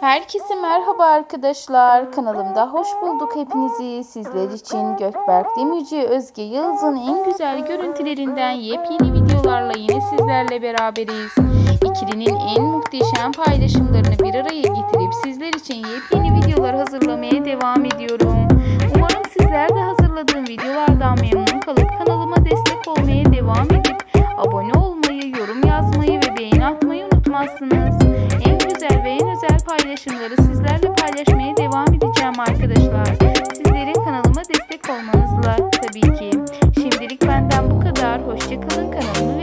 Herkese merhaba arkadaşlar. Kanalımda hoş bulduk hepinizi. Sizler için Gökberk Demirci, Özge Yıldız'ın en güzel görüntülerinden yepyeni videolarla yine sizlerle beraberiz. İkilinin en muhteşem paylaşımlarını bir araya getirip sizler için yepyeni videolar hazırlamaya devam ediyorum. Umarım sizler de hazırladığım videolardan memnun kalıp kanalıma destek olmaya devam edip abone olmayı, yorum yazmayı ve beğeni atmayı unutmazsınız özel ve en özel paylaşımları sizlerle paylaşmaya devam edeceğim arkadaşlar. Sizlerin kanalıma destek olmanızla tabii ki. Şimdilik benden bu kadar. Hoşçakalın kanalımı